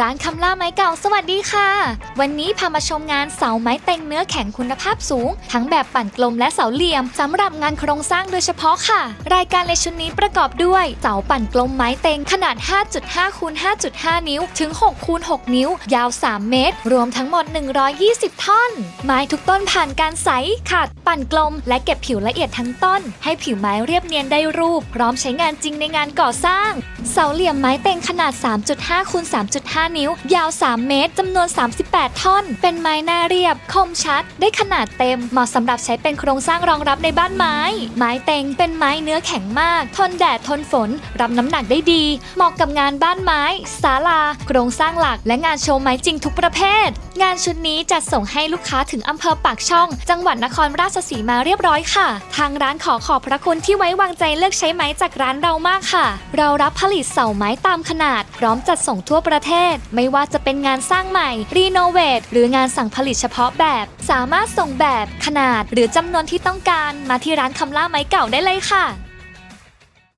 ร้านคำล่าไม้เก่าสวัสดีค่ะ วันนี้พามาชมงานเสาไม้เต็งเนื้อแข็งคุณภาพสูง ทั้งแบบปั่นกลมและเสาเหลี่ยมสำหรับงานโครงสร้างโดยเฉพาะค่ะ รายการในชุดนี้ประกอบด้วยเสาปั่นกลมไม้เต็งขนาด 5.5คูณ5.5 นิ้ว ถึง6คูณ6นิ้ว ยาว 3 เมตร รวมทั้งหมด 120 ท่อน ไม้ทุกต้นผ่านการใสขัด ปั่นกลม และเก็บผิวละเอียดทั้งต้น ให้ผิวไม้เรียบเนียนได้รูป พร้อมใช้งานจริงในงานก่อสร้าง เสาเหลี่ยมไม้เต็งขนาด 3.5คูณ3.5นิ้ว ยาว 3 เมตรจำนวน 38 ท่อน เป็นไม้หน้าเรียบ คมชัด ได้ขนาดเต็ม เหมาะสำหรับใช้เป็นโครงสร้างรองรับในบ้านไม้ ไม้เต็งเป็นไม้เนื้อแข็งมาก ทนแดดทนฝน รับน้ำหนักได้ดี เหมาะกับงานบ้านไม้ ศาลา โครงสร้างหลักและงานโชว์ไม้จริงทุกประเภท งานชุดนี้จัดส่งให้ลูกค้าถึงอำเภอปากช่อง จังหวัดนครราชสีมาเรียบร้อยค่ะ ทางร้านขอขอบพระคุณที่ไว้วางใจเลือกใช้ไม้จากร้านเรามากค่ะ เรารับผลิตเสาไม้ตามขนาด พร้อมจัดส่งทั่วประเทศไม่ว่าจะเป็นงานสร้างใหม่ รีโนเวทหรืองานสั่งผลิตเฉพาะแบบ สามารถส่งแบบขนาดหรือจำนวนที่ต้องการมาที่ร้านคำล่าไม้เก่าได้เลยค่ะ